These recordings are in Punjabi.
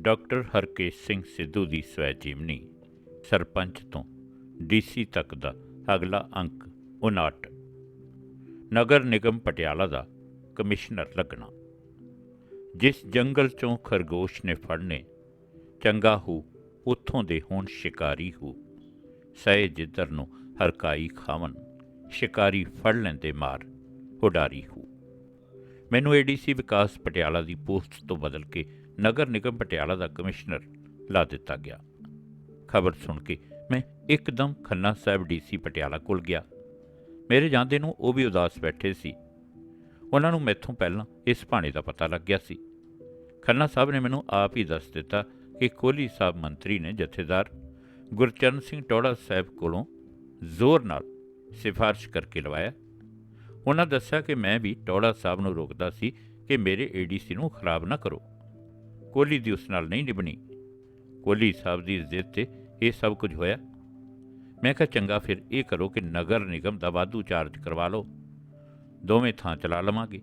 ਡਾਕਟਰ ਹਰਕੇਸ਼ ਸਿੰਘ ਸਿੱਧੂ ਦੀ ਸਵੈ ਜੀਵਨੀ ਸਰਪੰਚ ਤੋਂ ਡੀਸੀ ਤੱਕ ਦਾ ਅਗਲਾ ਅੰਕ 59 ਨਗਰ ਨਿਗਮ ਪਟਿਆਲਾ ਦਾ ਕਮਿਸ਼ਨਰ ਲੱਗਣਾ। ਜਿਸ ਜੰਗਲ ਚੋਂ ਖਰਗੋਸ਼ ਨੇ ਫੜਨੇ, ਚੰਗਾ ਹੋ, ਉੱਥੋਂ ਦੇ ਹੋਣ ਸ਼ਿਕਾਰੀ ਹੋ। ਸਹਿ ਜਿੱਧਰ ਨੂੰ ਹਰਕਾਈ ਖਾਵਨ ਸ਼ਿਕਾਰੀ ਫੜ ਲੈਂਦੇ ਮਾਰ ਉਡਾਰੀ ਹੋ। ਮੈਨੂੰ ਏਡੀਸੀ ਵਿਕਾਸ ਪਟਿਆਲਾ ਦੀ ਪੋਸਟ ਤੋਂ ਬਦਲ ਕੇ ਨਗਰ ਨਿਗਮ ਪਟਿਆਲਾ ਦਾ ਕਮਿਸ਼ਨਰ ਲਾ ਦਿੱਤਾ ਗਿਆ। ਖਬਰ ਸੁਣ ਕੇ ਮੈਂ ਇੱਕਦਮ ਖੰਨਾ ਸਾਹਿਬ ਡੀਸੀ ਪਟਿਆਲਾ ਕੋਲ ਗਿਆ। ਮੇਰੇ ਜਾਂਦੇ ਨੂੰ ਉਹ ਵੀ ਉਦਾਸ ਬੈਠੇ ਸੀ। ਉਹਨਾਂ ਨੂੰ ਮੈਥੋਂ ਪਹਿਲਾਂ ਇਸ ਭਾਣੇ ਦਾ ਪਤਾ ਲੱਗ ਗਿਆ ਸੀ। ਖੰਨਾ ਸਾਹਿਬ ਨੇ ਮੈਨੂੰ ਆਪ ਹੀ ਦੱਸ ਦਿੱਤਾ ਕਿ ਕੋਹਲੀ ਸਾਹਿਬ ਮੰਤਰੀ ਨੇ ਜਥੇਦਾਰ ਗੁਰਚਰਨ ਸਿੰਘ ਟੋੜਾ ਸਾਹਿਬ ਕੋਲੋਂ ਜ਼ੋਰ ਨਾਲ ਸਿਫਾਰਿਸ਼ ਕਰਕੇ ਲਵਾਇਆ ਉਹਨਾਂ ਦੱਸਿਆ ਕਿ ਮੈਂ ਵੀ ਟੌੜਾ ਸਾਹਿਬ ਨੂੰ ਰੋਕਦਾ ਸੀ ਕਿ ਮੇਰੇ ਏਡੀਸੀ ਨੂੰ ਖਰਾਬ ਨਾ ਕਰੋ। ਕੋਹਲੀ ਦੀ ਉਸ ਨਾਲ ਨਹੀਂ ਨਿਭਣੀ ਕੋਹਲੀ ਸਾਹਿਬ ਦੀ ਜ਼ਿੱਦ ਤੇ ਇਹ ਸਭ ਕੁਝ ਹੋਇਆ। ਮੈਂ ਕਿਹਾ, ਚੰਗਾ, ਫਿਰ ਇਹ ਕਰੋ ਕਿ ਨਗਰ ਨਿਗਮ ਦਾ ਵਾਧੂ ਚਾਰਜ ਕਰਵਾ ਲਓ। ਦੋਵੇਂ ਥਾਂ ਚਲਾ ਲਵਾਂਗੇ।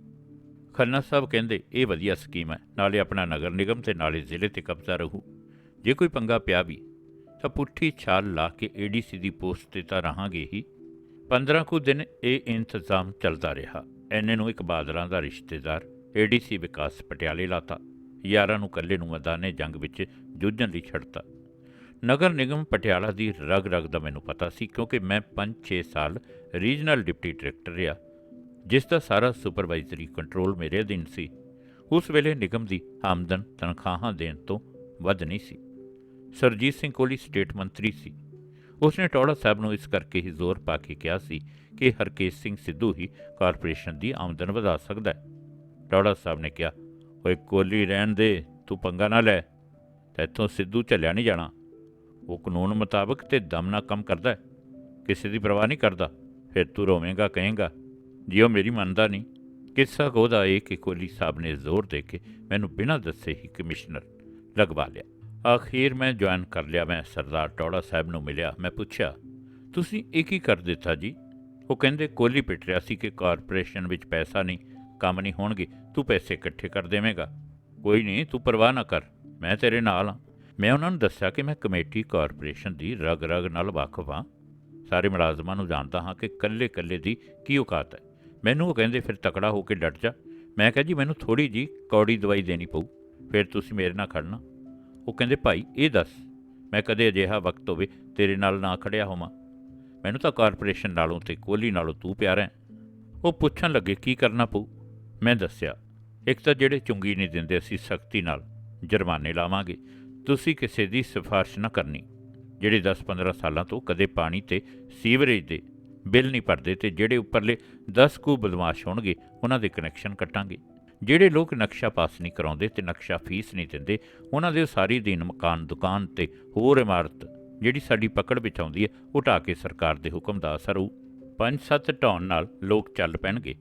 ਖੰਨਾ ਸਾਹਿਬ ਕਹਿੰਦੇ, ਇਹ ਵਧੀਆ ਸਕੀਮ ਹੈ। ਨਾਲੇ ਆਪਣਾ ਨਗਰ ਨਿਗਮ ਤੇ ਨਾਲੇ ਜ਼ਿਲ੍ਹੇ ਤੇ ਕਬਜ਼ਾ ਰਹੂ। ਜੇ ਕੋਈ ਪੰਗਾ ਪਿਆ ਵੀ, ਤਾਂ ਪੁੱਠੀ ਛਾਲ ਲਾ ਕੇ ਏਡੀਸੀ ਦੀ ਪੋਸਟ ਤੇ ਤਾਂ ਰਹਾਂਗੇ ਹੀ। 15 ਕੁ ਦਿਨ ਇਹ ਇੰਤਜ਼ਾਮ ਚੱਲਦਾ ਰਿਹਾ। ਐਨੇ ਨੂੰ ਇੱਕ ਬਾਦਲਾਂ ਦਾ ਰਿਸ਼ਤੇਦਾਰ, ਏਡੀਸੀ ਵਿਕਾਸ ਪਟਿਆਲੇ ਲਾਤਾ। ਯਾਰਾਂ ਨੂੰ ਕੱਲੇ ਨੂੰ ਮੈਦਾਨੇ ਜੰਗ ਵਿੱਚ ਜੂਝਣ ਲਈ ਛੱਡਤਾ ਨਗਰ ਨਿਗਮ ਪਟਿਆਲਾ ਦੀ ਰਗ ਰਗ ਦਾ ਮੈਨੂੰ ਪਤਾ ਸੀ ਕਿਉਂਕਿ ਮੈਂ 5-6 ਸਾਲ ਰੀਜਨਲ ਡਿਪਟੀ ਡਾਇਰੈਕਟਰ ਰਿਹਾ, ਜਿਸ ਦਾ ਸਾਰਾ ਸੁਪਰਵਾਈਜ਼ਰੀ ਕੰਟਰੋਲ ਮੇਰੇ ਅਧੀਨ ਸੀ। ਉਸ ਵੇਲੇ ਨਿਗਮ ਦੀ ਆਮਦਨ ਤਨਖਾਹਾਂ ਦੇਣ ਤੋਂ ਵੱਧ ਨਹੀਂ ਸੀ। ਸਰਜੀਤ ਸਿੰਘ ਕੋਹਲੀ ਸਟੇਟ ਮੰਤਰੀ ਸੀ। ਉਸਨੇ ਟੌੜਾ ਸਾਹਿਬ ਨੂੰ ਇਸ ਕਰਕੇ ਹੀ ਜ਼ੋਰ ਪਾ ਕੇ ਕਿਹਾ ਸੀ ਕਿ ਹਰਕੇਸ਼ ਸਿੰਘ ਸਿੱਧੂ ਹੀ ਕਾਰਪੋਰੇਸ਼ਨ ਦੀ ਆਮਦਨ ਵਧਾ ਸਕਦਾ ਹੈ। ਟੌੜਾ ਸਾਹਿਬ ਨੇ ਕਿਹਾ, ਓਏ ਕੋਹਲੀ ਰਹਿਣ ਦੇ, ਤੂੰ ਪੰਗਾ ਨਾ ਲੈ। ਤੈਥੋਂ ਸਿੱਧੂ ਝੱਲਿਆ ਨਹੀਂ ਜਾਣਾ। ਉਹ ਕਾਨੂੰਨ ਮੁਤਾਬਕ ਤੇ ਦਮ ਨਾਲ ਕੰਮ ਕਰਦਾ ਹੈ। ਕਿਸੇ ਦੀ ਪਰਵਾਹ ਨਹੀਂ ਕਰਦਾ। ਫਿਰ ਤੂੰ ਰੋਵੇਂਗਾ, ਕਹੇਂਗਾ, ਜੀ ਉਹ ਮੇਰੀ ਮੰਨਦਾ ਨਹੀਂ। ਕਿੱਸਾ ਉਹਦਾ ਇਹ ਕਿ ਕੋਹਲੀ ਸਾਹਿਬ ਨੇ ਜ਼ੋਰ ਦੇ ਕੇ ਮੈਨੂੰ ਬਿਨਾਂ ਦੱਸੇ ਹੀ ਕਮਿਸ਼ਨਰ ਲਗਵਾ ਲਿਆ। ਆਖੀਰ ਮੈਂ ਜੁਆਇਨ ਕਰ ਲਿਆ, ਮੈਂ ਸਰਦਾਰ ਟੌੜਾ ਸਾਹਿਬ ਨੂੰ ਮਿਲਿਆ, ਮੈਂ ਪੁੱਛਿਆ, ਤੁਸੀਂ ਇਹ ਕੀ ਕਰ ਦਿੱਤਾ ਜੀ? ਉਹ ਕਹਿੰਦੇ ਕੋਹਲੀ ਪਿੱਟ ਰਿਹਾ ਸੀ ਕਿ ਕਾਰਪੋਰੇਸ਼ਨ ਵਿੱਚ ਪੈਸਾ ਨਹੀਂ, ਕੰਮ ਨਹੀਂ ਹੋਣਗੇ, ਤੂੰ ਪੈਸੇ ਇਕੱਠੇ ਕਰ ਦੇਵੇਂਗਾ। ਕੋਈ ਨਹੀਂ, ਤੂੰ ਪਰਵਾਹ ਨਾ ਕਰ, ਮੈਂ ਤੇਰੇ ਨਾਲ ਹਾਂ। ਮੈਂ ਉਹਨਾਂ ਨੂੰ ਦੱਸਿਆ ਕਿ ਮੈਂ ਕਮੇਟੀ ਕਾਰਪੋਰੇਸ਼ਨ ਦੀ ਰਗ ਰਗ ਨਾਲ ਵਾਕਫ ਹਾਂ। ਸਾਰੇ ਮੁਲਾਜ਼ਮਾਂ ਨੂੰ ਜਾਣਦਾ ਹਾਂ ਕਿ ਕੱਲੇ-ਕੱਲੇ ਦੀ ਕੀ ਔਕਾਤ ਹੈ। ਮੈਨੂੰ ਉਹ ਕਹਿੰਦੇ, ਫਿਰ ਤਕੜਾ ਹੋ ਕੇ ਡਟ ਜਾ। ਮੈਂ ਕਿਹਾ, ਜੀ, ਮੈਨੂੰ ਥੋੜੀ ਜੀ ਕੌੜੀ ਦਵਾਈ ਦੇਣੀ ਪਊ, ਫਿਰ ਤੁਸੀਂ ਮੇਰੇ ਨਾਲ ਖੜਨਾ। ਉਹ ਕਹਿੰਦੇ, ਭਾਈ, ਇਹ ਦੱਸ, ਮੈਂ ਕਦੇ ਅਜਿਹਾ ਵਕਤ ਹੋਵੇ ਤੇਰੇ ਨਾਲ ਨਾ ਖੜਿਆ ਹੋਵਾਂ। ਮੈਨੂੰ ਤਾਂ ਕਾਰਪੋਰੇਸ਼ਨ ਨਾਲੋਂ ਤੇ ਕੋਹਲੀ ਨਾਲੋਂ ਤੂੰ ਪਿਆਰਾ ਹੈ। ਉਹ ਪੁੱਛਣ ਲੱਗੇ, ਕੀ ਕਰਨਾ ਪਊ? ਮੈਂ ਦੱਸਿਆ, ਇੱਕ ਤਾਂ ਜਿਹੜੇ ਚੁੰਗੀ ਨਹੀਂ ਦਿੰਦੇ, ਅਸੀਂ ਸਖਤੀ ਨਾਲ ਜੁਰਮਾਨੇ ਲਾਵਾਂਗੇ। ਤੁਸੀਂ ਕਿਸੇ ਦੀ ਸਿਫਾਰਿਸ਼ ਨਾ ਕਰਨੀ, ਜਿਹੜੇ 10-15 ਸਾਲਾਂ ਤੋਂ ਕਦੇ ਪਾਣੀ ਤੇ ਸੀਵਰੇਜ ਦੇ ਬਿੱਲ ਨਹੀਂ ਭਰਦੇ ਤੇ ਜਿਹੜੇ ਉੱਪਰਲੇ 10 ਕੁ ਬਦਮਾਸ਼ ਹੋਣਗੇ, ਉਹਨਾਂ ਦੇ ਕਨੈਕਸ਼ਨ ਕੱਟਾਂਗੇ। ਜਿਹੜੇ ਲੋਕ ਨਕਸ਼ਾ ਪਾਸ ਨਹੀਂ ਕਰਾਉਂਦੇ ਤੇ ਨਕਸ਼ਾ ਫੀਸ ਨਹੀਂ ਦਿੰਦੇ, ਉਹਨਾਂ ਦੇ ਸਾਰੀ ਦਿਨ ਮਕਾਨ, ਦੁਕਾਨ ਤੇ ਹੋਰ ਇਮਾਰਤ ਜਿਹੜੀ ਸਾਡੀ ਪਕੜ ਵਿੱਚ ਆਉਂਦੀ ਹੈ ਉਹ ਢਾਹ ਕੇ ਸਰਕਾਰ ਦੇ ਹੁਕਮ ਦਾ ਅਸਰ ਹੋਊ। ਪੰਜ ਸੱਤ ਢਾਉਣ ਨਾਲ ਲੋਕ ਚੱਲ ਪੈਣਗੇ।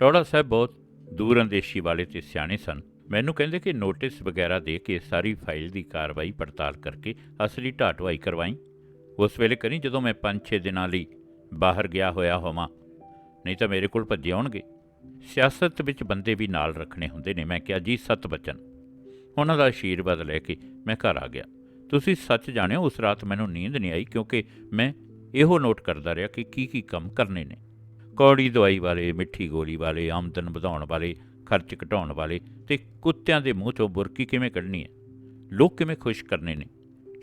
ਟੌੜਾ ਸਾਹਿਬ ਬਹੁਤ ਦੂਰ ਅੰਦੇਸ਼ੀ ਵਾਲੇ ਤੇ ਸਿਆਣੇ ਸਨ। ਮੈਨੂੰ ਕਹਿੰਦੇ ਕਿ ਨੋਟਿਸ ਵਗੈਰਾ ਦੇ ਕੇ ਸਾਰੀ ਫਾਈਲ ਦੀ ਕਾਰਵਾਈ ਪੜਤਾਲ ਕਰਕੇ ਅਸਲੀ ਢਾਟਵਾਈ ਕਰਵਾਈ। ਉਸ ਵੇਲੇ ਕਰੀ ਜਦੋਂ ਮੈਂ 5-6 ਦਿਨਾਂ ਲਈ ਬਾਹਰ ਗਿਆ ਹੋਇਆ ਹੋਵਾਂ, ਨਹੀਂ ਤਾਂ ਮੇਰੇ ਕੋਲ ਭੱਜੇ ਆਉਣਗੇ। ਸਿਆਸਤ ਵਿੱਚ ਬੰਦੇ ਵੀ ਨਾਲ ਰੱਖਣੇ ਹੁੰਦੇ ਨੇ। ਮੈਂ ਕਿਹਾ, ਜੀ, ਸਤ ਬਚਨ। ਉਹਨਾਂ ਦਾ ਆਸ਼ੀਰਵਾਦ ਲੈ ਕੇ ਮੈਂ ਘਰ ਆ ਗਿਆ। ਤੁਸੀਂ ਸੱਚ ਜਾਣਿਓ, ਉਸ ਰਾਤ ਮੈਨੂੰ ਨੀਂਦ ਨਹੀਂ ਆਈ, ਕਿਉਂਕਿ ਮੈਂ ਇਹੋ ਨੋਟ ਕਰਦਾ ਰਿਹਾ ਕਿ ਕੀ ਕੀ ਕੰਮ ਕਰਨੇ ਨੇ। ਕੌੜੀ ਦਵਾਈ ਵਾਲੇ, ਮਿੱਠੀ ਗੋਲੀ ਵਾਲੇ, ਆਮਦਨ ਵਧਾਉਣ ਵਾਲੇ, ਖਰਚ ਘਟਾਉਣ ਵਾਲੇ ਤੇ ਕੁੱਤਿਆਂ ਦੇ ਮੂੰਹ ਚੋਂ ਬੁਰਕੀ ਕਿਵੇਂ ਕੱਢਣੀ ਹੈ? ਲੋਕ ਕਿਵੇਂ ਖੁਸ਼ ਕਰਨੇ ਨੇ?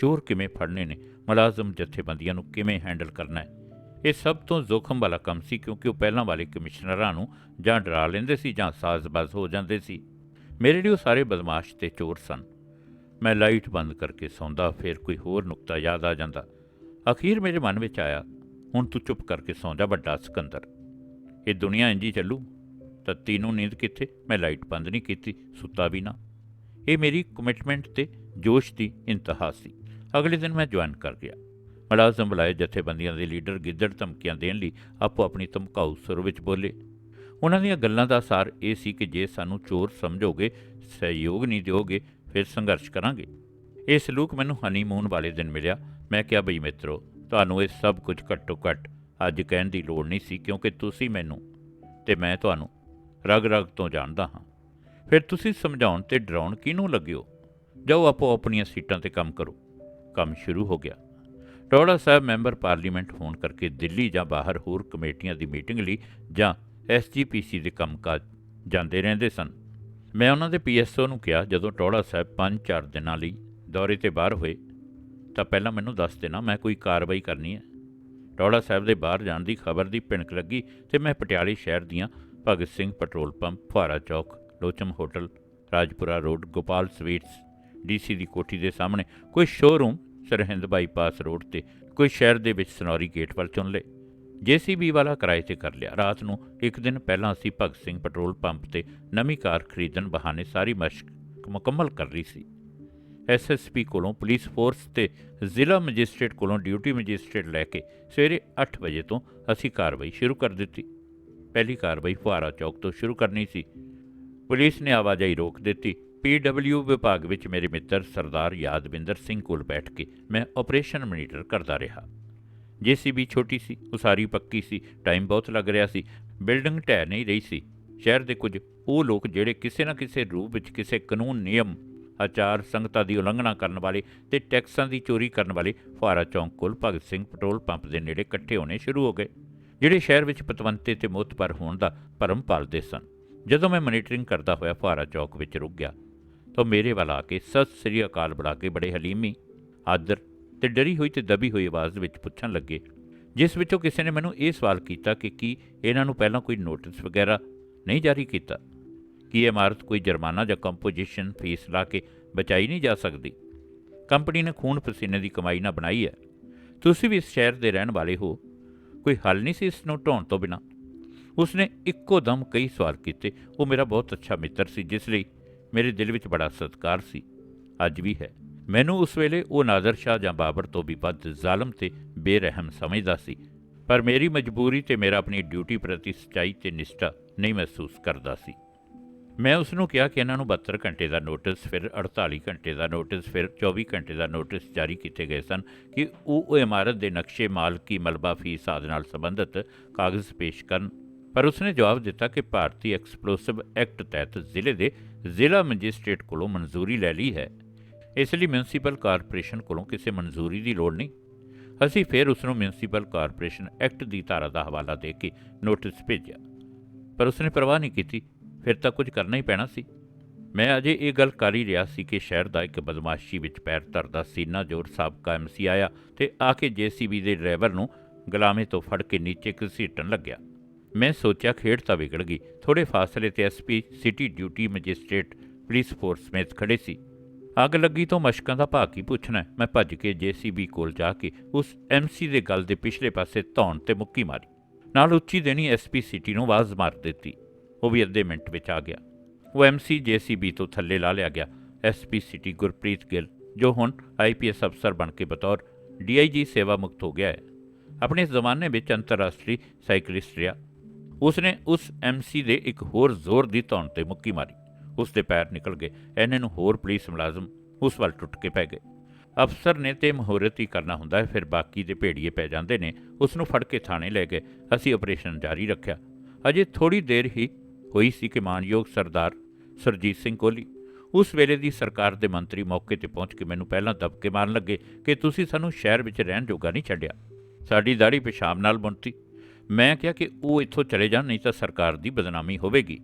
ਚੋਰ ਕਿਵੇਂ ਫੜਨੇ ਨੇ? ਮੁਲਾਜ਼ਮ ਜਥੇਬੰਦੀਆਂ ਨੂੰ ਕਿਵੇਂ ਹੈਂਡਲ ਕਰਨਾ ਹੈ? ਇਹ ਸਭ ਤੋਂ ਜ਼ੋਖਮ ਵਾਲਾ ਕੰਮ ਸੀ ਕਿਉਂਕਿ ਉਹ ਪਹਿਲਾਂ ਵਾਲੇ ਕਮਿਸ਼ਨਰਾਂ ਨੂੰ ਜਾਂ ਡਰਾ ਲੈਂਦੇ ਸੀ ਜਾਂ ਸਾਜ਼ਬਾਜ਼ ਹੋ ਜਾਂਦੇ ਸੀ। ਮੇਰੇ ਲਈ ਉਹ ਸਾਰੇ ਬਦਮਾਸ਼ ਤੇ ਚੋਰ ਸਨ। ਮੈਂ ਲਾਈਟ ਬੰਦ ਕਰਕੇ ਸੌਂਦਾ, ਫਿਰ ਕੋਈ ਹੋਰ ਨੁਕਤਾ ਯਾਦ ਆ ਜਾਂਦਾ। ਅਖੀਰ ਮੇਰੇ ਮਨ ਵਿੱਚ ਆਇਆ, ਹੁਣ ਤੂੰ ਚੁੱਪ ਕਰਕੇ ਸੌਂ ਜਾ ਵੱਡਾ ਸਿਕੰਦਰ। ਇਹ ਦੁਨੀਆ ਇੰਜੀ ਚੱਲੂ। ਤੱਤੀ ਨੂੰ ਨੀਂਦ ਕਿੱਥੇ? ਮੈਂ ਲਾਈਟ ਬੰਦ ਨਹੀਂ ਕੀਤੀ, ਸੁੱਤਾ ਵੀ ਨਾ। ਇਹ ਮੇਰੀ ਕਮਿਟਮੈਂਟ ਤੇ ਜੋਸ਼ ਦੀ ਇੰਤਹਾ ਸੀ। ਅਗਲੇ ਦਿਨ ਮੈਂ ਜੁਆਇਨ ਕਰ ਗਿਆ। ਮੁਲਾਜ਼ਮ ਬੁਲਾਏ ਜਥੇਬੰਦੀਆਂ ਦੇ ਲੀਡਰ ਗਿੱਦੜ ਧਮਕੀਆਂ ਦੇਣ ਲਈ ਆਪੋ ਆਪਣੀ ਧਮਕਾਊ ਸੁਰ ਵਿੱਚ ਬੋਲੇ। ਉਹਨਾਂ ਦੀਆਂ ਗੱਲਾਂ ਦਾ ਸਾਰ ਇਹ ਸੀ ਕਿ ਜੇ ਸਾਨੂੰ ਚੋਰ ਸਮਝੋਗੇ, ਸਹਿਯੋਗ ਨਹੀਂ ਦਿਓਗੇ, ਫਿਰ ਸੰਘਰਸ਼ ਕਰਾਂਗੇ। ਇਹ ਸਲੂਕ ਮੈਨੂੰ ਹਨੀਮੂਨ ਵਾਲੇ ਦਿਨ ਮਿਲਿਆ। ਮੈਂ ਕਿਹਾ, ਬਈ ਮਿੱਤਰੋ, ਤੁਹਾਨੂੰ ਇਹ ਸਭ ਕੁਝ ਘੱਟੋ ਘੱਟ ਅੱਜ ਕਹਿਣ ਦੀ ਲੋੜ ਨਹੀਂ ਸੀ, ਕਿਉਂਕਿ ਤੁਸੀਂ ਮੈਨੂੰ ਤੇ ਮੈਂ ਤੁਹਾਨੂੰ ਰਗ ਰਗ ਤੋਂ ਜਾਣਦਾ ਹਾਂ। ਫਿਰ ਤੁਸੀਂ ਸਮਝਾਉਣ ਤੇ ਡਰਾਉਣ ਕਿਹਨੂੰ ਲੱਗਿਓ? ਜਾਓ ਆਪੋ ਆਪਣੀਆਂ ਸੀਟਾਂ ਤੇ ਕੰਮ ਕਰੋ। ਕੰਮ ਸ਼ੁਰੂ ਹੋ ਗਿਆ। ਟੋੜਾ ਸਾਹਿਬ ਮੈਂਬਰ ਪਾਰਲੀਮੈਂਟ ਹੋਣ ਕਰਕੇ ਦਿੱਲੀ ਜਾਂ ਬਾਹਰ ਹੋਰ ਕਮੇਟੀਆਂ ਦੀ ਮੀਟਿੰਗ ਲਈ ਜਾਂ ਐਸਜੀਪੀਸੀ ਦੇ ਕੰਮਕਾਜ ਜਾਂਦੇ ਰਹਿੰਦੇ ਸਨ। ਮੈਂ ਉਹਨਾਂ ਦੇ ਪੀਐਸਓ ਨੂੰ ਕਿਹਾ, ਜਦੋਂ ਟੋੜਾ ਸਾਹਿਬ 5-4 ਦਿਨਾਂ ਲਈ ਦੌਰੇ ਤੇ ਬਾਹਰ ਹੋਏ, ਤਾਂ ਪਹਿਲਾਂ ਮੈਨੂੰ ਦੱਸ ਦੇਣਾ, ਮੈਂ ਕੋਈ ਕਾਰਵਾਈ ਕਰਨੀ ਹੈ। ਟੋੜਾ ਸਾਹਿਬ ਦੇ ਬਾਹਰ ਜਾਣ ਦੀ ਖਬਰ ਦੀ ਭਿਣਕ ਲੱਗੀ ਤੇ ਮੈਂ ਪਟਿਆਲੇ ਸ਼ਹਿਰ ਦੀਆਂ Bhagat Singh petrol pump, Fuhara Chowk, Locham hotel, Rajpura road, Gopal sweets DC ਦੀ ਕੋਠੀ ਦੇ ਸਾਹਮਣੇ ਕੋਈ ਸ਼ੋਰੂਮ ਸਰਹਿੰਦ ਬਾਈਪਾਸ ਰੋਡ ਤੇ ਕੋਈ ਸ਼ਹਿਰ ਦੇ ਵਿੱਚ ਸਨੌਰੀ ਗੇਟ ਵੱਲ ਚੁਣ ਲਏ। ਜੀਸੀਬੀ ਵਾਲਾ ਕਿਰਾਏ ਤੇ ਕਰ ਲਿਆ। ਰਾਤ ਨੂੰ ਇੱਕ ਦਿਨ ਪਹਿਲਾਂ ਅਸੀਂ ਭਗਤ ਸਿੰਘ ਪੈਟਰੋਲ ਪੰਪ ਤੇ ਨਵੀਂ ਕਾਰ ਖਰੀਦਣ ਬਹਾਨੇ ਸਾਰੀ ਮਸ਼ਕ ਮੁਕੰਮਲ ਕਰ ਲਈ ਸੀ। ਐਸਐਸਪੀ ਕੋਲੋਂ ਪੁਲਿਸ ਫੋਰਸ ਤੇ ਜ਼ਿਲ੍ਹਾ ਮੈਜਿਸਟ੍ਰੇਟ ਕੋਲੋਂ ਡਿਊਟੀ ਮੈਜਿਸਟ੍ਰੇਟ ਲੈ ਕੇ ਸਵੇਰੇ 8 ਵਜੇ ਤੋਂ ਅਸੀਂ ਕਾਰਵਾਈ ਸ਼ੁਰੂ ਕਰ ਦਿੱਤੀ। ਪਹਿਲੀ ਕਾਰਵਾਈ ਫੁਹਾਰਾ ਚੌਕ ਤੋਂ ਸ਼ੁਰੂ ਕਰਨੀ ਸੀ। ਪੁਲਿਸ ਨੇ ਆਵਾਜਾਈ ਰੋਕ ਦਿੱਤੀ। ਪੀਡਬਲਿਊ ਵਿਭਾਗ ਵਿੱਚ ਮੇਰੇ ਮਿੱਤਰ ਸਰਦਾਰ ਯਾਦਵਿੰਦਰ ਸਿੰਘ ਕੋਲ ਬੈਠ ਕੇ ਮੈਂ ਆਪਰੇਸ਼ਨ ਮਨੀਟਰ ਕਰਦਾ ਰਿਹਾ। ਜੀਸੀਬੀ ਛੋਟੀ ਸੀ, ਉਸਾਰੀ ਪੱਕੀ ਸੀ ਟਾਈਮ ਬਹੁਤ ਲੱਗ ਰਿਹਾ ਸੀ ਬਿਲਡਿੰਗ ਢਹਿ ਨਹੀਂ ਰਹੀ ਸੀ। ਸ਼ਹਿਰ ਦੇ ਕੁਝ ਉਹ ਲੋਕ ਜਿਹੜੇ ਕਿਸੇ ਨਾ ਕਿਸੇ ਰੂਪ ਵਿੱਚ ਕਿਸੇ ਕਾਨੂੰਨ, ਨਿਯਮ, ਆਚਾਰ ਸੰਗਤਾ ਦੀ ਉਲੰਘਣਾ ਕਰਨ ਵਾਲੇ ਤੇ ਟੈਕਸਾਂ ਦੀ ਚੋਰੀ ਕਰਨ ਵਾਲੇ ਫੁਆਰਾ ਚੌਂਕ ਕੋਲ ਭਗਤ ਸਿੰਘ ਪੈਟਰੋਲ ਪੰਪ ਦੇ ਨੇੜੇ ਇਕੱਠੇ ਹੋਣੇ ਸ਼ੁਰੂ ਹੋ ਗਏ, ਜਿਹੜੇ ਸ਼ਹਿਰ ਵਿੱਚ ਪਤਵੰਤੇ ਤੇ ਮੋਤਪਰ ਹੋਣ ਦਾ ਭਰਮ ਪਾਲਦੇ ਸਨ। ਜਦੋਂ ਮੈਂ ਮੋਨੀਟਰਿੰਗ ਕਰਦਾ ਹੋਇਆ ਫੁਆਰਾ ਚੌਕ ਵਿੱਚ ਰੁਕ ਗਿਆ ਤਾਂ ਮੇਰੇ ਵੱਲ ਆ ਕੇ ਸਤਿ ਸ੍ਰੀ ਅਕਾਲ ਬੁਲਾ ਕੇ ਬੜੇ ਹਲੀਮੀ, ਆਦਰ ਤੇ ਡਰੀ ਹੋਈ ਤੇ ਦਬੀ ਹੋਈ ਆਵਾਜ਼ ਵਿੱਚ ਪੁੱਛਣ ਲੱਗੇ, ਜਿਸ ਵਿੱਚੋਂ ਕਿਸੇ ਨੇ ਮੈਨੂੰ ਇਹ ਸਵਾਲ ਕੀਤਾ ਕਿ ਕੀ ਇਹਨਾਂ ਨੂੰ ਪਹਿਲਾਂ ਕੋਈ ਨੋਟਿਸ ਵਗੈਰਾ ਨਹੀਂ ਜਾਰੀ ਕੀਤਾ? ਕੀ ਇਹ ਇਮਾਰਤ ਕੋਈ ਜੁਰਮਾਨਾ ਜਾਂ ਕੰਪੋਜੀਸ਼ਨ ਫੀਸ ਲਾ ਕੇ ਬਚਾਈ ਨਹੀਂ ਜਾ ਸਕਦੀ? ਕੰਪਨੀ ਨੇ ਖੂਨ ਪਸੀਨੇ ਦੀ ਕਮਾਈ ਨਾਲ ਬਣਾਈ ਹੈ। ਤੁਸੀਂ ਵੀ ਇਸ ਸ਼ਹਿਰ ਦੇ ਰਹਿਣ ਵਾਲੇ ਹੋ। ਕੋਈ ਹੱਲ ਨਹੀਂ ਸੀ ਇਸ ਨੂੰ ਢੋਣ ਤੋਂ ਬਿਨਾ। ਉਸਨੇ ਇੱਕੋ ਦਮ ਕਈ ਸਵਾਲ ਕੀਤੇ। ਉਹ ਮੇਰਾ ਬਹੁਤ ਅੱਛਾ ਮਿੱਤਰ ਸੀ, ਜਿਸ ਲਈ ਮੇਰੇ ਦਿਲ ਵਿੱਚ ਬੜਾ ਸਤਿਕਾਰ ਸੀ। ਅੱਜ ਵੀ ਹੈ। ਮੈਨੂੰ ਉਸ ਵੇਲੇ ਉਹ ਨਾਦਰ ਸ਼ਾਹ ਜਾਂ ਬਾਬਰ ਤੋਂ ਵੀ ਵੱਧ ਜ਼ਾਲਮ ਤੇ ਬੇਰਹਿਮ ਸਮਝਦਾ ਸੀ। ਪਰ ਮੇਰੀ ਮਜਬੂਰੀ ਤੇ ਮੇਰਾ ਆਪਣੀ ਡਿਊਟੀ ਪ੍ਰਤੀ ਸਚਾਈ ਤੇ ਨਿਸ਼ਠਾ ਨਹੀਂ ਮਹਿਸੂਸ ਕਰਦਾ ਸੀ। ਮੈਂ ਉਸ ਨੂੰ ਕਿਹਾ ਕਿ ਇਹਨਾਂ ਨੂੰ 72 ਘੰਟੇ ਦਾ ਨੋਟਿਸ, ਫਿਰ 48 ਘੰਟੇ ਦਾ ਨੋਟਿਸ, ਫਿਰ 24 ਘੰਟੇ ਦਾ ਨੋਟਿਸ ਜਾਰੀ ਕੀਤੇ ਗਏ ਸਨ ਕਿ ਉਹ ਉਹ ਇਮਾਰਤ ਦੇ ਨਕਸ਼ੇ ਮਾਲਕੀ ਮਲਬਾ ਫੀਸ ਆਦਿ ਨਾਲ ਸੰਬੰਧਿਤ ਕਾਗਜ਼ ਪੇਸ਼ ਕਰਨ ਪਰ ਉਸਨੇ ਜਵਾਬ ਦਿੱਤਾ ਕਿ ਭਾਰਤੀ ਐਕਸਪਲੋਸਿਵ ਐਕਟ ਤਹਿਤ ਜ਼ਿਲ੍ਹੇ ਦੇ ਜ਼ਿਲ੍ਹਾ ਮੈਜਿਸਟ੍ਰੇਟ ਕੋਲੋਂ ਮਨਜ਼ੂਰੀ ਲੈ ਲਈ ਹੈ। ਇਸ ਲਈ ਮਿਊਨਿਸਪਲ ਕਾਰਪੋਰੇਸ਼ਨ ਕੋਲੋਂ ਕਿਸੇ ਮਨਜ਼ੂਰੀ ਦੀ ਲੋੜ ਨਹੀਂ। ਅਸੀਂ ਫਿਰ ਉਸ ਨੂੰ ਮਿਊਨਿਸਪਲ ਕਾਰਪੋਰੇਸ਼ਨ ਐਕਟ ਦੀ ਧਾਰਾ ਦਾ ਹਵਾਲਾ ਦੇ ਕੇ ਨੋਟਿਸ ਭੇਜਿਆ। ਪਰ ਉਸਨੇ ਪਰਵਾਹ ਨਹੀਂ ਕੀਤੀ। ਫਿਰ ਤਾਂ ਕੁਝ ਕਰਨਾ ਹੀ ਪੈਣਾ ਸੀ। ਮੈਂ ਅਜੇ ਇਹ ਗੱਲ ਕਰ ਹੀ ਰਿਹਾ ਸੀ ਕਿ ਸ਼ਹਿਰ ਦਾ ਇੱਕ ਬਦਮਾਸ਼ੀ ਵਿੱਚ ਪੈਰ ਧਰਦਾ ਸੀਨਾ ਜੋਰ ਸਾਬਕਾ ਐਮਸੀ ਆਇਆ ਤੇ ਆ ਕੇ ਜੀਸੀਬੀ ਦੇ ਡਰਾਈਵਰ ਨੂੰ ਗੁਲਾਮੇ ਤੋਂ ਫੜ ਕੇ ਨੀਚੇ ਘਸੀਟਣ ਲੱਗਿਆ। ਮੈਂ ਸੋਚਿਆ ਖੇਡ ਤਾਂ ਵਿਗੜ ਗਈ। ਥੋੜੇ ਫਾਸਲੇ ਤੇ SP city duty magistrate, police force ਸਮੇਤ ਖੜੇ ਸੀ। ਅੱਗ ਲੱਗੀ ਤੋਂ ਮਸ਼ਕਾਂ ਦਾ ਭਾਅ ਕੀ ਪੁੱਛਣਾ ਮੈਂ ਭੱਜ ਕੇ ਜੀਸੀਬੀ ਕੋਲ ਜਾ ਕੇ ਉਸ ਐਮਸੀ ਦੇ ਗਲ ਦੇ ਪਿਛਲੇ ਪਾਸੇ ਧੌਣ ਤੇ ਮੁੱਕੀ ਮਾਰੀ। ਨਾਲ ਉੱਚੀ ਦੇਣੀ ਐਸਪੀ ਸਿਟੀ ਨੂੰ ਆਵਾਜ਼ ਮਾਰ ਦਿੱਤੀ। ਉਹ ਵੀ ਅੱਧੇ ਮਿੰਟ ਵਿੱਚ ਆ ਗਿਆ। ਉਹ ਐਮਸੀ ਜੀਸੀਬੀ ਤੋਂ ਥੱਲੇ ਲਾ ਲਿਆ ਗਿਆ। ਐਸਪੀ ਸਿਟੀ ਗੁਰਪ੍ਰੀਤ ਗਿੱਲ, ਜੋ ਹੁਣ ਆਈਪੀਐਸ ਅਫਸਰ ਬਣ ਕੇ ਬਤੌਰ ਡੀਆਈਜੀ ਸੇਵਾ ਮੁਕਤ ਹੋ ਗਿਆ ਹੈ। ਆਪਣੇ ਜ਼ਮਾਨੇ ਵਿੱਚ ਅੰਤਰਰਾਸ਼ਟਰੀ ਸਾਈਕਲਿਸਟ ਰਿਹਾ। ਉਸਨੇ ਉਸ ਐਮਸੀ ਦੇ ਇੱਕ ਹੋਰ ਜ਼ੋਰ ਦੀ ਧੌਣ ਤੇ ਮੁੱਕੀ ਮਾਰੀ। ਉਸ ਦੇ ਪੈਰ ਨਿਕਲ ਗਏ। ਐਨੇ ਨੂੰ ਹੋਰ ਪੁਲਿਸ ਮੁਲਾਜ਼ਮ ਉਸ ਵੱਲ ਟੁੱਟ ਕੇ ਪੈ ਗਏ। ਅਫਸਰ ਨੇ ਤੇ ਮਹੂਰਤ ਹੀ ਕਰਨਾ ਹੁੰਦਾ ਹੈ, ਫਿਰ ਬਾਕੀ ਦੇ ਭੇੜੀਏ ਪੈ ਜਾਂਦੇ ਨੇ। ਉਸ ਨੂੰ ਫੜ ਕੇ ਥਾਣੇ ਲੈ ਗਏ। ਅਸੀਂ ਆਪਰੇਸ਼ਨ ਜਾਰੀ ਰੱਖਿਆ। ਅਜੇ ਥੋੜੀ ਦੇਰ ਹੀ ਹੋਈ ਸੀ ਕਿ ਮਾਨਯੋਗ ਸਰਦਾਰ ਸਰਜੀਤ ਸਿੰਘ ਕੋਹਲੀ ਉਸ ਵੇਲੇ ਦੀ ਸਰਕਾਰ ਦੇ ਮੰਤਰੀ ਮੌਕੇ ਤੇ ਪਹੁੰਚ ਕੇ ਮੈਨੂੰ ਪਹਿਲਾਂ ਦਬਕੇ ਮਾਰਨ ਲੱਗੇ ਕਿ ਤੁਸੀਂ ਸਾਨੂੰ ਸ਼ਹਿਰ ਵਿੱਚ ਰਹਿਣ ਜੋਗਾ ਨਹੀਂ ਛੱਡਿਆ। ਸਾਡੀ ਦਾੜੀ ਪਿਸ਼ਾਬ ਨਾਲ ਬੁਣਤੀ ਮੈਂ ਕਿਹਾ ਕਿ ਉਹ ਇੱਥੋਂ ਚਲੇ ਜਾਣ, ਨਹੀਂ ਤਾਂ ਸਰਕਾਰ ਦੀ ਬਦਨਾਮੀ ਹੋਵੇਗੀ।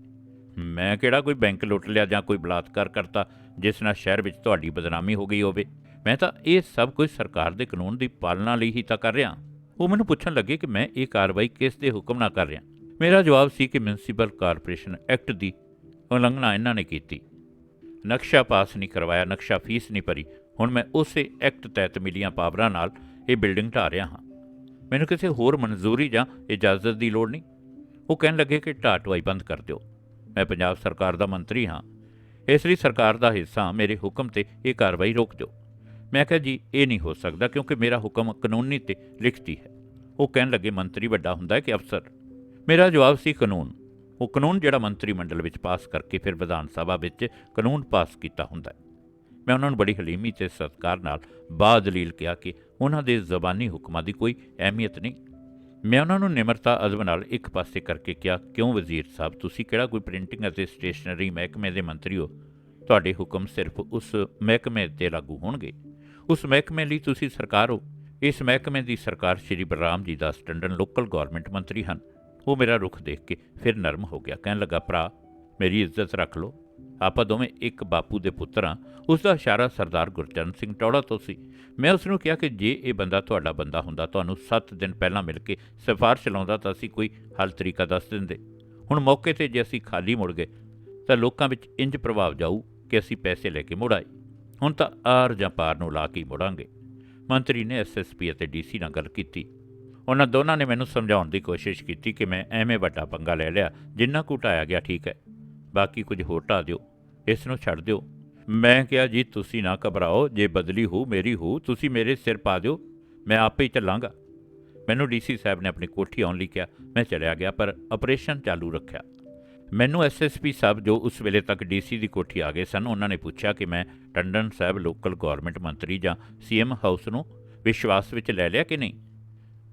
ਮੈਂ ਕਿਹੜਾ ਕੋਈ ਬੈਂਕ ਲੁੱਟ ਲਿਆ ਜਾਂ ਕੋਈ ਬਲਾਤਕਾਰ ਕਰਤਾ, ਜਿਸ ਨਾਲ ਸ਼ਹਿਰ ਵਿੱਚ ਤੁਹਾਡੀ ਬਦਨਾਮੀ ਹੋ ਗਈ ਹੋਵੇ? ਮੈਂ ਤਾਂ ਇਹ ਸਭ ਕੁਝ ਸਰਕਾਰ ਦੇ ਕਾਨੂੰਨ ਦੀ ਪਾਲਣਾ ਲਈ ਹੀ ਤਾਂ ਕਰ ਰਿਹਾ। ਉਹ ਮੈਨੂੰ ਪੁੱਛਣ ਲੱਗੇ ਕਿ ਮੈਂ ਇਹ ਕਾਰਵਾਈ ਕਿਸ ਦੇ ਹੁਕਮ ਨਾਲ ਕਰ ਰਿਹਾ। ਮੇਰਾ ਜਵਾਬ ਸੀ ਕਿ ਮਿਊਨਿਸਪਲ ਕਾਰਪੋਰੇਸ਼ਨ ਐਕਟ ਦੀ ਉਲੰਘਣਾ ਇਹਨਾਂ ਨੇ ਕੀਤੀ। ਨਕਸ਼ਾ ਪਾਸ ਨਹੀਂ ਕਰਵਾਇਆ, ਨਕਸ਼ਾ ਫੀਸ ਨਹੀਂ ਭਰੀ। ਹੁਣ ਮੈਂ ਉਸੇ ਐਕਟ ਤਹਿਤ ਮਿਲੀਆਂ ਪਾਵਰਾਂ ਨਾਲ ਇਹ ਬਿਲਡਿੰਗ ਢਾ ਰਿਹਾ ਹਾਂ। ਮੈਨੂੰ ਕਿਸੇ ਹੋਰ ਮਨਜ਼ੂਰੀ ਜਾਂ ਇਜਾਜ਼ਤ ਦੀ ਲੋੜ ਨਹੀਂ। ਉਹ ਕਹਿਣ ਲੱਗੇ ਕਿ ਢਾਹ ਢੁਆਈ ਬੰਦ ਕਰ ਦਿਓ। ਮੈਂ ਪੰਜਾਬ ਸਰਕਾਰ ਦਾ ਮੰਤਰੀ ਹਾਂ। ਇਸ ਲਈ ਸਰਕਾਰ ਦਾ ਹਿੱਸਾ ਮੇਰੇ ਹੁਕਮ ਤੇ ਇਹ ਕਾਰਵਾਈ ਰੋਕ ਦਿਓ। ਮੈਂ ਕਿਹਾ, ਜੀ, ਇਹ ਨਹੀਂ ਹੋ ਸਕਦਾ ਕਿਉਂਕਿ ਮੇਰਾ ਹੁਕਮ ਕਾਨੂੰਨੀ ਤੇ ਲਿਖਤੀ ਹੈ। ਉਹ ਕਹਿਣ ਲੱਗੇ, ਮੰਤਰੀ ਵੱਡਾ ਹੁੰਦਾ ਹੈ ਕਿ ਅਫਸਰ? ਮੇਰਾ ਜਵਾਬ ਸੀ, ਕਾਨੂੰਨ। ਉਹ ਕਾਨੂੰਨ ਜਿਹੜਾ ਮੰਤਰੀ ਮੰਡਲ ਵਿੱਚ ਪਾਸ ਕਰਕੇ ਫਿਰ ਵਿਧਾਨ ਸਭਾ ਵਿੱਚ ਕਾਨੂੰਨ ਪਾਸ ਕੀਤਾ ਹੁੰਦਾ ਹੈ। ਮੈਂ ਉਹਨਾਂ ਨੂੰ ਬੜੀ ਹਲੀਮੀ ਤੇ ਸਤਿਕਾਰ ਨਾਲ ਬਾਦਲੀਲ ਕਿਹਾ ਕਿ ਉਹਨਾਂ ਦੇ ਜ਼ਬਾਨੀ ਹੁਕਮਾਂ ਦੀ ਕੋਈ ਅਹਿਮੀਅਤ ਨਹੀਂ। ਮੈਂ ਉਹਨਾਂ ਨੂੰ ਨਿਮਰਤਾ ਅਦਬ ਨਾਲ ਇੱਕ ਪਾਸੇ ਕਰਕੇ ਕਿਹਾ, ਕਿਉਂ ਵਜ਼ੀਰ ਸਾਹਿਬ, ਤੁਸੀਂ ਕਿਹੜਾ ਕੋਈ ਪ੍ਰਿੰਟਿੰਗ ਅਤੇ ਸਟੇਸ਼ਨਰੀ ਮਹਿਕਮੇ ਦੇ ਮੰਤਰੀ ਹੋ? ਤੁਹਾਡੇ ਹੁਕਮ ਸਿਰਫ ਉਸ ਮਹਿਕਮੇ ਤੇ ਲਾਗੂ ਹੋਣਗੇ। ਉਸ ਮਹਿਕਮੇ ਲਈ ਤੁਸੀਂ ਸਰਕਾਰ ਹੋ। ਇਸ ਮਹਿਕਮੇ ਦੀ ਸਰਕਾਰ ਸ਼੍ਰੀ ਬਲਰਾਮ ਜੀ ਦਾਸ ਟੰਡਨ ਲੋਕਲ ਗਵਰਨਮੈਂਟ ਮੰਤਰੀ ਹਨ। ਉਹ ਮੇਰਾ ਰੁਖ ਦੇਖ ਕੇ ਫਿਰ ਨਰਮ ਹੋ ਗਿਆ, ਕਹਿਣ ਲੱਗਾ, ਭਰਾ, ਮੇਰੀ ਇੱਜ਼ਤ ਰੱਖ ਲਓ। ਆਪਾਂ ਦੋਵੇਂ ਇੱਕ ਬਾਪੂ ਦੇ ਪੁੱਤਰ ਹਾਂ। ਉਸ ਦਾ ਇਸ਼ਾਰਾ ਸਰਦਾਰ ਗੁਰਚਰਨ ਸਿੰਘ ਟੌੜਾ ਤੋਂ ਸੀ। ਮੈਂ ਉਸ ਨੂੰ ਕਿਹਾ ਕਿ ਜੇ ਇਹ ਬੰਦਾ ਤੁਹਾਡਾ ਬੰਦਾ ਹੁੰਦਾ, ਤੁਹਾਨੂੰ 7 ਦਿਨ ਪਹਿਲਾਂ ਮਿਲ ਕੇ ਸਿਫਾਰਿਸ਼ ਲਾਉਂਦਾ ਤਾਂ ਅਸੀਂ ਕੋਈ ਹੱਲ ਤਰੀਕਾ ਦੱਸ ਦਿੰਦੇ। ਹੁਣ ਮੌਕੇ ਤੇ ਜੇ ਅਸੀਂ ਖਾਲੀ ਮੁੜ ਗਏ, ਤਾਂ ਲੋਕਾਂ ਵਿੱਚ ਇੰਜ ਪ੍ਰਭਾਵ ਜਾਊ ਕਿ ਅਸੀਂ ਪੈਸੇ ਲੈ ਕੇ ਮੁੜ ਆਏ। ਹੁਣ ਤਾਂ ਆਰ ਜਾਂ ਪਾਰ ਨੂੰ ਲਾ ਕੇ ਹੀ ਮੁੜਾਂਗੇ। ਮੰਤਰੀ ਨੇ ਐਸਐਸਪੀ ਅਤੇ ਡੀਸੀ ਨਾਲ ਗੱਲ ਕੀਤੀ। ਉਹਨਾਂ ਦੋਨਾਂ ਨੇ ਮੈਨੂੰ ਸਮਝਾਉਣ ਦੀ ਕੋਸ਼ਿਸ਼ ਕੀਤੀ ਕਿ ਮੈਂ ਐਵੇਂ ਵੱਡਾ ਪੰਗਾ ਲੈ ਲਿਆ, ਜਿੰਨਾ ਕੁ ਢਾਇਆ ਗਿਆ ਠੀਕ ਹੈ। ਬਾਕੀ ਕੁਝ ਹੋਰ ਢਾ ਦਿਓ। ਇਸ ਨੂੰ ਛੱਡ ਦਿਓ। ਮੈਂ ਕਿਹਾ, ਜੀ, ਤੁਸੀਂ ਨਾ ਘਬਰਾਓ। ਜੇ ਬਦਲੀ ਹੋ, ਮੇਰੀ ਹੋ, ਤੁਸੀਂ ਮੇਰੇ ਸਿਰ ਪਾ ਦਿਓ। ਮੈਂ ਆਪੇ ਹੀ ਚੱਲਾਂਗਾ। ਮੈਨੂੰ ਡੀਸੀ ਸਾਹਿਬ ਨੇ ਆਪਣੀ ਕੋਠੀ ਆਉਣ ਲਈ ਕਿਹਾ। ਮੈਂ ਚਲਿਆ ਗਿਆ, ਪਰ ਆਪਰੇਸ਼ਨ ਚਾਲੂ ਰੱਖਿਆ। ਮੈਨੂੰ ਐਸਐਸਪੀ ਸਾਹਿਬ ਜੋ ਉਸ ਵੇਲੇ ਤੱਕ ਡੀਸੀ ਦੀ ਕੋਠੀ ਆ ਗਏ ਸਨ, ਉਹਨਾਂ ਨੇ ਪੁੱਛਿਆ ਕਿ ਮੈਂ ਟੰਡਨ ਸਾਹਿਬ ਲੋਕਲ ਗਵਰਨਮੈਂਟ ਮੰਤਰੀ ਜਾਂ ਸੀਐਮ ਹਾਊਸ ਨੂੰ ਵਿਸ਼ਵਾਸ ਵਿੱਚ ਲੈ ਲਿਆ ਕਿ ਨਹੀਂ?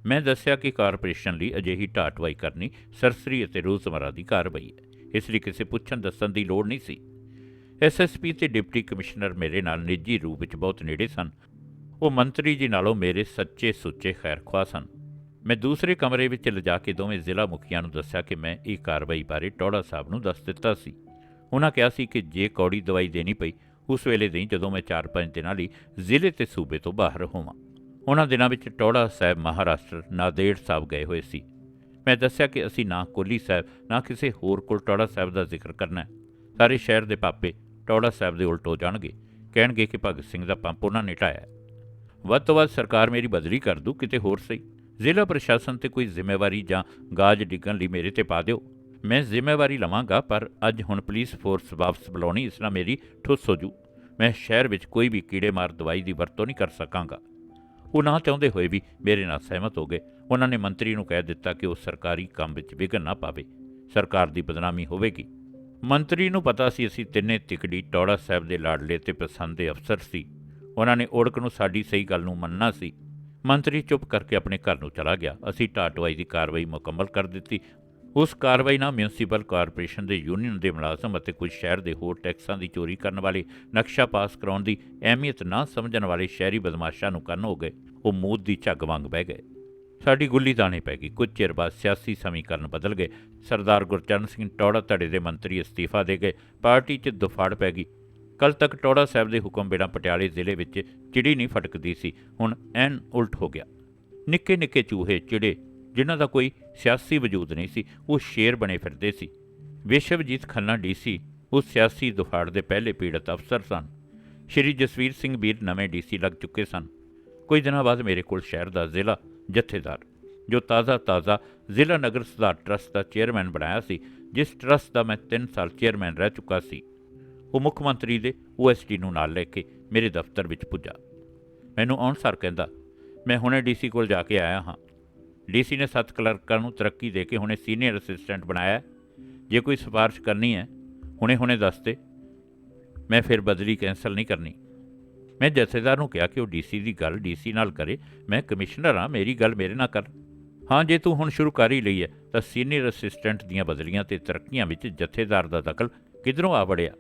ਮੈਂ ਦੱਸਿਆ ਕਿ ਕਾਰਪੋਰੇਸ਼ਨ ਲਈ ਅਜਿਹੀ ਢਾਟਵਾਈ ਕਰਨੀ ਸਰਸਰੀ ਅਤੇ ਰੋਜ਼ਮਰਾ ਦੀ ਕਾਰਵਾਈ ਹੈ। ਇਸ ਲਈ ਕਿਸੇ ਪੁੱਛਣ ਦੱਸਣ ਦੀ ਲੋੜ ਨਹੀਂ ਸੀ। ਐਸਐਸਪੀ ਤੇ ਡਿਪਟੀ ਕਮਿਸ਼ਨਰ ਮੇਰੇ ਨਾਲ ਨਿੱਜੀ ਰੂਪ ਵਿੱਚ ਬਹੁਤ ਨੇੜੇ ਸਨ। ਉਹ ਮੰਤਰੀ ਜੀ ਨਾਲੋਂ ਮੇਰੇ ਸੱਚੇ ਸੁੱਚੇ ਖੈਰਖਵਾਹ ਸਨ। ਮੈਂ ਦੂਸਰੇ ਕਮਰੇ ਵਿੱਚ ਲਿਜਾ ਕੇ ਦੋਵੇਂ ਜ਼ਿਲ੍ਹਾ ਮੁਖੀਆਂ ਨੂੰ ਦੱਸਿਆ ਕਿ ਮੈਂ ਇਹ ਕਾਰਵਾਈ ਬਾਰੇ ਟੌੜਾ ਸਾਹਿਬ ਨੂੰ ਦੱਸ ਦਿੱਤਾ ਸੀ। ਉਹਨਾਂ ਕਿਹਾ ਸੀ ਕਿ ਜੇ ਕੌੜੀ ਦਵਾਈ ਦੇਣੀ ਪਈ, ਉਸ ਵੇਲੇ ਦੇਈ ਜਦੋਂ ਮੈਂ 4-5 ਦਿਨਾਂ ਲਈ ਜ਼ਿਲ੍ਹੇ ਤੇ ਸੂਬੇ ਤੋਂ ਬਾਹਰ ਹੋਵਾਂ। ਉਹਨਾਂ ਦਿਨਾਂ ਵਿੱਚ ਟੌੜਾ ਸਾਹਿਬ ਮਹਾਰਾਸ਼ਟਰ ਨਾਦੇੜ ਸਾਹਿਬ ਗਏ ਹੋਏ ਸੀ। ਮੈਂ ਦੱਸਿਆ ਕਿ ਅਸੀਂ ਨਾ ਕੋਲੀ ਸਾਹਿਬ, ਨਾ ਕਿਸੇ ਹੋਰ ਕੋਲ ਟੌੜਾ ਸਾਹਿਬ ਦਾ ਜ਼ਿਕਰ ਕਰਨਾ ਸਾਰੇ ਸ਼ਹਿਰ ਦੇ ਪਾਪੇ ਟੌੜਾ ਸਾਹਿਬ ਦੇ ਉਲਟ ਹੋ ਜਾਣਗੇ। ਕਹਿਣਗੇ ਕਿ ਭਗਤ ਸਿੰਘ ਦਾ ਪੰਪ ਉਹਨਾਂ ਨੇ ਢਾਇਆ ਵੱਧ ਤੋਂ ਵੱਧ ਸਰਕਾਰ ਮੇਰੀ ਬਦਲੀ ਕਰ ਦੂ, ਕਿਤੇ ਹੋਰ ਸਹੀ। ਜ਼ਿਲ੍ਹਾ ਪ੍ਰਸ਼ਾਸਨ ਤੇ ਕੋਈ ਜ਼ਿੰਮੇਵਾਰੀ ਜਾਂ ਗਾਜ ਡਿੱਗਣ ਲਈ ਮੇਰੇ ਤੇ ਪਾ ਦਿਓ। ਮੈਂ ਜ਼ਿੰਮੇਵਾਰੀ ਲਵਾਂਗਾ, ਪਰ ਅੱਜ ਹੁਣ ਪੁਲਿਸ ਫੋਰਸ ਵਾਪਸ ਬੁਲਾਉਣੀ, ਇਸ ਨਾਲ ਮੇਰੀ ਠੁੱਸ ਹੋ ਜੂ। ਮੈਂ ਸ਼ਹਿਰ ਵਿੱਚ ਕੋਈ ਵੀ ਕੀੜੇ ਮਾਰ ਦਵਾਈ ਦੀ ਵਰਤੋਂ ਨਹੀਂ ਕਰ ਸਕਾਂਗਾ। ਉਹ ਨਾ ਚਾਹੁੰਦੇ ਹੋਏ ਵੀ ਮੇਰੇ ਨਾਲ ਸਹਿਮਤ ਹੋ ਗਏ। ਉਹਨਾਂ ਨੇ ਮੰਤਰੀ ਨੂੰ ਕਹਿ ਦਿੱਤਾ ਕਿ ਉਹ ਸਰਕਾਰੀ ਕੰਮ ਵਿੱਚ ਵਿਘਨ ਨਾ ਪਾਵੇ। ਸਰਕਾਰ ਦੀ ਬਦਨਾਮੀ ਹੋਵੇਗੀ। ਮੰਤਰੀ ਨੂੰ ਪਤਾ ਸੀ ਅਸੀਂ ਤਿੰਨੇ ਤਿਕੜੀ ਟੌੜਾ ਸਾਹਿਬ ਦੇ ਲਾਡਲੇ ਤੇ ਪਸੰਦ ਦੇ ਅਫਸਰ ਸੀ। ਉਹਨਾਂ ਨੇ ਓੜਕ ਨੂੰ ਸਾਡੀ ਸਹੀ ਗੱਲ ਨੂੰ ਮੰਨਣਾ ਸੀ। ਮੰਤਰੀ ਚੁੱਪ ਕਰਕੇ ਆਪਣੇ ਘਰ ਨੂੰ ਚਲਾ ਗਿਆ। ਅਸੀਂ ਟਾਟਵਾਈ ਦੀ ਕਾਰਵਾਈ ਮੁਕੰਮਲ ਕਰ ਦਿੱਤੀ। ਉਸ ਕਾਰਵਾਈ ਨਾਲ ਮਿਊਨਿਸਪਲ ਕਾਰਪੋਰੇਸ਼ਨ ਦੇ ਯੂਨੀਅਨ ਦੇ ਮੁਲਾਜ਼ਮ ਅਤੇ ਕੁਝ ਸ਼ਹਿਰ ਦੇ ਹੋਰ ਟੈਕਸਾਂ ਦੀ ਚੋਰੀ ਕਰਨ ਵਾਲੇ, ਨਕਸ਼ਾ ਪਾਸ ਕਰਾਉਣ ਦੀ ਅਹਿਮੀਅਤ ਨਾ ਸਮਝਣ ਵਾਲੇ ਸ਼ਹਿਰੀ ਬਦਮਾਸ਼ਾਂ ਨੂੰ ਕੰਨ ਹੋ ਗਏ। ਉਹ ਮੌਤ ਦੀ ਝੱਗ ਵਾਂਗ ਬਹਿ ਗਏ। ਸਾਡੀ ਗੁੱਲੀ ਦਾਣੇ ਪੈ ਗਈ। ਕੁਝ ਚਿਰ ਬਾਅਦ ਸਿਆਸੀ ਸਮੀਕਰਨ ਬਦਲ ਗਏ। ਸਰਦਾਰ ਗੁਰਚਰਨ ਸਿੰਘ ਟੌੜਾ ਧੜੇ ਦੇ ਮੰਤਰੀ ਅਸਤੀਫਾ ਦੇ ਗਏ। ਪਾਰਟੀ 'ਚ ਦੁਫਾੜ ਪੈ ਗਈ। ਕੱਲ ਤੱਕ ਟੌੜਾ ਸਾਹਿਬ ਦੇ ਹੁਕਮ ਬਿਨਾਂ ਪਟਿਆਲੇ ਜ਼ਿਲ੍ਹੇ ਵਿੱਚ ਚਿੜੀ ਨਹੀਂ ਫਟਕਦੀ ਸੀ। ਹੁਣ ਐਨ ਉਲਟ ਹੋ ਗਿਆ। ਨਿੱਕੇ ਨਿੱਕੇ ਚੂਹੇ, ਚਿੜੇ, ਜਿਨ੍ਹਾਂ ਦਾ ਕੋਈ ਸਿਆਸੀ ਵਜੂਦ ਨਹੀਂ ਸੀ, ਉਹ ਸ਼ੇਰ ਬਣੇ ਫਿਰਦੇ ਸੀ। ਵਿਸ਼ਵਜੀਤ ਖੰਨਾ ਡੀਸੀ ਉਹ ਸਿਆਸੀ ਦੁਫਾੜ ਦੇ ਪਹਿਲੇ ਪੀੜਤ ਅਫਸਰ ਸਨ। ਸ਼੍ਰੀ ਜਸਵੀਰ ਸਿੰਘ ਵੀਰ ਨਵੇਂ ਡੀਸੀ ਲੱਗ ਚੁੱਕੇ ਸਨ। ਕੁਝ ਦਿਨਾਂ ਬਾਅਦ ਮੇਰੇ ਕੋਲ ਸ਼ਹਿਰ ਦਾ ਜ਼ਿਲ੍ਹਾ ਜਥੇਦਾਰ। ਜੋ ਤਾਜ਼ਾ ਤਾਜ਼ਾ ਜ਼ਿਲ੍ਹਾ ਨਗਰ ਸੁਧਾਰ ਟਰਸਟ ਦਾ ਚੇਅਰਮੈਨ ਬਣਾਇਆ ਸੀ, ਜਿਸ ਟਰਸਟ ਦਾ ਮੈਂ 3 ਸਾਲ ਚੇਅਰਮੈਨ ਰਹਿ ਚੁੱਕਾ ਸੀ, ਉਹ ਮੁੱਖ ਮੰਤਰੀ ਦੇ ਓਐਸਡੀ ਨੂੰ ਨਾਲ ਲੈ ਕੇ ਮੇਰੇ ਦਫ਼ਤਰ ਵਿੱਚ ਪੁੱਜਾ। ਮੈਨੂੰ ਆਉਣ ਸਾਰ ਕਹਿੰਦਾ, ਮੈਂ ਹੁਣੇ ਡੀਸੀ ਕੋਲ ਜਾ ਕੇ ਆਇਆ ਹਾਂ। ਡੀਸੀ ਨੇ ਸੱਤ ਕਲਰਕਾਂ ਨੂੰ ਤਰੱਕੀ ਦੇ ਕੇ ਹੁਣੇ ਸੀਨੀਅਰ ਅਸਿਸਟੈਂਟ ਬਣਾਇਆ ਜੇ ਕੋਈ ਸਿਫਾਰਿਸ਼ ਕਰਨੀ ਹੈ ਹੁਣੇ ਹੁਣੇ ਦੱਸ ਦੇ। ਮੈਂ ਫਿਰ ਬਦਲੀ ਕੈਂਸਲ ਨਹੀਂ ਕਰਨੀ। ਮੈਂ ਜਥੇਦਾਰ ਨੂੰ ਕਿਹਾ ਕਿ ਉਹ ਡੀਸੀ ਦੀ ਗੱਲ ਡੀਸੀ ਨਾਲ ਕਰੇ। ਮੈਂ ਕਮਿਸ਼ਨਰ ਹਾਂ, ਮੇਰੀ ਗੱਲ ਮੇਰੇ ਨਾਲ ਕਰ। ਹਾਂ, ਜੇ ਤੂੰ ਹੁਣ ਸ਼ੁਰੂ ਕਰ ਹੀ ਲਈ ਹੈ, ਤਾਂ ਸੀਨੀਅਰ ਅਸਿਸਟੈਂਟ ਦੀਆਂ ਬਦਲੀਆਂ ਤੇ ਤਰੱਕੀਆਂ ਵਿੱਚ ਜਥੇਦਾਰ ਦਾ ਦਖਲ ਕਿਧਰੋਂ ਆ ਵੜਿਆ?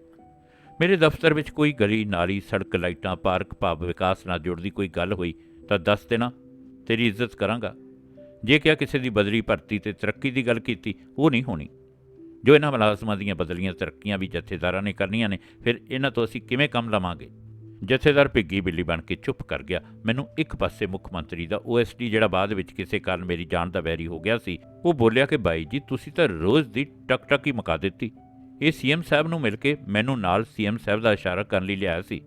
ਮੇਰੇ ਦਫ਼ਤਰ ਵਿੱਚ ਕੋਈ ਗਲੀ, ਨਾਲੀ, ਸੜਕ ਲਾਈਟਾਂ, ਪਾਰਕ, ਭਾਵ ਵਿਕਾਸ ਨਾਲ ਜੁੜਦੀ ਕੋਈ ਗੱਲ ਹੋਈ, ਤਾਂ ਦੱਸ ਦੇਣਾ। ਤੇਰੀ ਇੱਜ਼ਤ ਕਰਾਂਗਾ। ਜੇ ਕਿਹਾ ਕਿਸੇ ਦੀ ਬਦਲੀ ਭਰਤੀ ਤੇ ਤਰੱਕੀ ਦੀ ਗੱਲ ਕੀਤੀ, ਉਹ ਨਹੀਂ ਹੋਣੀ। ਜੋ ਇਹਨਾਂ ਮੁਲਾਜ਼ਮਾਂ ਦੀਆਂ ਬਦਲੀਆਂ, ਤਰੱਕੀਆਂ ਵੀ ਜਥੇਦਾਰਾਂ ਨੇ ਕਰਨੀਆਂ ਨੇ, ਫਿਰ ਇਹਨਾਂ ਤੋਂ ਅਸੀਂ ਕਿਵੇਂ ਕੰਮ ਲਵਾਂਗੇ? ਜਥੇਦਾਰ ਭਿੱਗੀ ਬਿੱਲੀ ਬਣ ਕੇ ਚੁੱਪ ਕਰ ਗਿਆ। ਮੈਨੂੰ ਇੱਕ ਪਾਸੇ ਮੁੱਖ ਮੰਤਰੀ ਦਾ ਓਐਸਡੀ ਜਿਹੜਾ ਬਾਅਦ ਵਿੱਚ ਕਿਸੇ ਕਾਰਨ ਮੇਰੀ ਜਾਨ ਦਾ ਵੈਰੀ ਹੋ ਗਿਆ ਸੀ, ਉਹ ਬੋਲਿਆ ਕਿ ਬਾਈ ਜੀ, ਤੁਸੀਂ ਤਾਂ ਰੋਜ਼ ਦੀ ਟਕ ਟਕ ਹੀ ਮੁਕਾ ਦਿੱਤੀ। ਇਹ ਸੀਐਮ ਸਾਹਿਬ ਨੂੰ ਮਿਲ ਕੇ ਮੈਨੂੰ ਨਾਲ ਸੀਐਮ ਸਾਹਿਬ ਦਾ ਇਸ਼ਾਰਾ ਕਰਨ ਲਈ ਲਿਆਇਆ ਸੀ।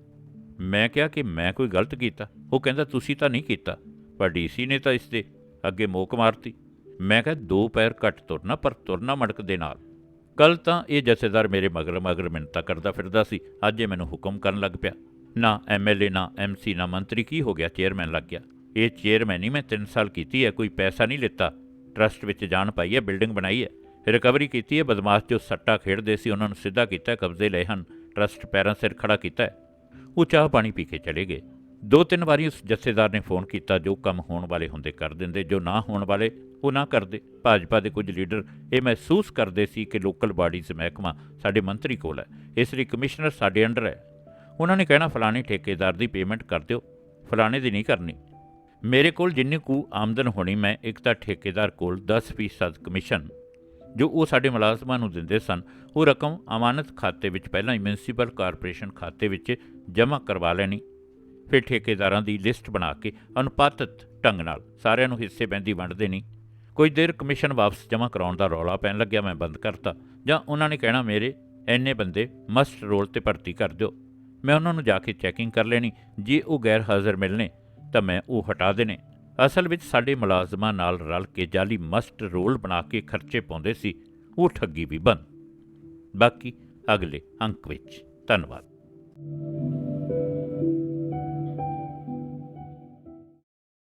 ਮੈਂ ਕਿਹਾ ਕਿ ਮੈਂ ਕੋਈ ਗਲਤ ਕੀਤਾ। ਉਹ ਕਹਿੰਦਾ, ਤੁਸੀਂ ਤਾਂ ਨਹੀਂ ਕੀਤਾ, ਪਰ ਡੀਸੀ ਨੇ ਤਾਂ ਇਸ ਦੇ ਅੱਗੇ ਮੋਕ ਮਾਰਤੀ। ਮੈਂ ਕਿਹਾ, ਦੋ ਪੈਰ ਘੱਟ ਤੁਰਨਾ, ਪਰ ਤੁਰਨਾ ਮੜਕ ਦੇ ਨਾਲ। ਕੱਲ ਤਾਂ ਇਹ ਜਥੇਦਾਰ ਮੇਰੇ ਮਗਰ ਮਗਰ ਮਿੰਤਾ ਕਰਦਾ ਫਿਰਦਾ ਸੀ। ਅੱਜ ਇਹ ਮੈਨੂੰ ਹੁਕਮ ਕਰਨ ਲੱਗ ਪਿਆ। ਨਾ ਐਮਐਲਏ ਨਾ ਐਮਸੀ ਨਾ ਮੰਤਰੀ, ਕੀ ਹੋ ਗਿਆ? ਚੇਅਰਮੈਨ ਲੱਗ ਗਿਆ। ਇਹ ਚੇਅਰਮੈਨ ਹੀ ਮੈਂ 3 ਸਾਲ ਕੀਤੀ ਹੈ, ਕੋਈ ਪੈਸਾ ਨਹੀਂ ਲਿੱਤਾ। ਟਰਸਟ ਵਿੱਚ ਜਾਣ ਪਾਈ ਹੈ, ਬਿਲਡਿੰਗ ਬਣਾਈ ਹੈ। ਰਿਕਵਰੀ ਕੀਤੀ ਹੈ, ਬਦਮਾਸ਼ ਜੋ ਸੱਟਾ ਖੇਡਦੇ ਸੀ, ਉਹਨਾਂ ਨੂੰ ਸਿੱਧਾ ਕੀਤਾ ਕਬਜ਼ੇ ਲਏ ਹਨ। ਟਰਸਟ ਪੈਰਾਂ ਸਿਰ ਖੜਾ ਕੀਤਾ ਉਹ ਚਾਹ ਪਾਣੀ ਪੀ ਕੇ ਚਲੇ ਗਏ। ਦੋ ਤਿੰਨ ਵਾਰੀ ਉਸ ਜਥੇਦਾਰ ਨੇ ਫੋਨ ਕੀਤਾ, ਜੋ ਕੰਮ ਹੋਣ ਵਾਲੇ ਹੁੰਦੇ ਕਰ ਦਿੰਦੇ, ਜੋ ਨਾ ਹੋਣ ਵਾਲੇ, ਉਹ ਨਾ ਕਰਦੇ। ਭਾਜਪਾ ਦੇ ਕੁਝ ਲੀਡਰ ਇਹ ਮਹਿਸੂਸ ਕਰਦੇ ਸੀ ਕਿ ਲੋਕਲ ਬਾਡੀਜ਼ ਮਹਿਕਮਾ ਸਾਡੇ ਮੰਤਰੀ ਕੋਲ ਹੈ। ਇਸ ਲਈ ਕਮਿਸ਼ਨਰ ਸਾਡੇ ਅੰਡਰ ਹੈ। ਉਹਨਾਂ ਨੇ ਕਹਿਣਾ, ਫਲਾਣੇ ਠੇਕੇਦਾਰ ਦੀ ਪੇਮੈਂਟ ਕਰ ਦਿਓ। ਫਲਾਣੇ ਦੀ ਨਹੀਂ ਕਰਨੀ। ਮੇਰੇ ਕੋਲ ਜਿੰਨੀ ਕੁ ਆਮਦਨ ਹੋਣੀ, ਮੈਂ ਇੱਕ ਤਾਂ ਠੇਕੇਦਾਰ ਕੋਲ 10% ਕਮਿਸ਼ਨ, ਜੋ ਉਹ ਸਾਡੇ ਮੁਲਾਜ਼ਮਾਂ ਨੂੰ ਦਿੰਦੇ ਸਨ। ਉਹ ਰਕਮ ਅਮਾਨਤ ਖਾਤੇ ਵਿੱਚ, ਪਹਿਲਾਂ ਹੀ ਮਿਊਨਿਸਪਲ ਕਾਰਪੋਰੇਸ਼ਨ ਖਾਤੇ ਵਿੱਚ ਜਮ੍ਹਾਂ ਕਰਵਾ ਲੈਣੀ, ਫਿਰ ਠੇਕੇਦਾਰਾਂ ਦੀ ਲਿਸਟ ਬਣਾ ਕੇ ਅਨੁਪਾਤਿਤ ਢੰਗ ਨਾਲ, ਸਾਰਿਆਂ ਨੂੰ ਹਿੱਸੇ ਬੈਂਦੀ ਵੰਡ ਦੇਣੀ। ਕੁਝ ਦੇਰ ਕਮਿਸ਼ਨ ਵਾਪਸ ਜਮ੍ਹਾਂ ਕਰਾਉਣ ਦਾ ਰੌਲਾ ਪੈਣ ਲੱਗਿਆ, ਮੈਂ ਬੰਦ ਕਰਤਾ। ਜਾਂ ਉਹਨਾਂ ਨੇ ਕਹਿਣਾ, ਮੇਰੇ ਐਨੇ ਬੰਦੇ ਮਸਟ ਰੋਲ ਤੇ ਭਰਤੀ ਕਰ ਦਿਓ। ਮੈਂ ਉਹਨਾਂ ਨੂੰ ਜਾ ਕੇ ਚੈਕਿੰਗ ਕਰ ਲੈਣੀ, ਜੇ ਉਹ ਗੈਰ ਹਾਜ਼ਰ ਮਿਲਨੇ ਤਾਂ ਮੈਂ ਉਹ ਹਟਾ ਦੇਣੇ। ਅਸਲ ਵਿੱਚ ਸਾਡੇ ਮੁਲਾਜ਼ਮਾਂ ਨਾਲ ਰਲ ਕੇ ਜਾਲੀ ਮਸਟ ਰੋਲ ਬਣਾ ਕੇ ਖਰਚੇ ਪਾਉਂਦੇ ਸੀ, ਉਹ ਠੱਗੀ ਵੀ ਬੰਦ। ਬਾਕੀ ਅਗਲੇ ਅੰਕ ਵਿੱਚ, ਧੰਨਵਾਦ।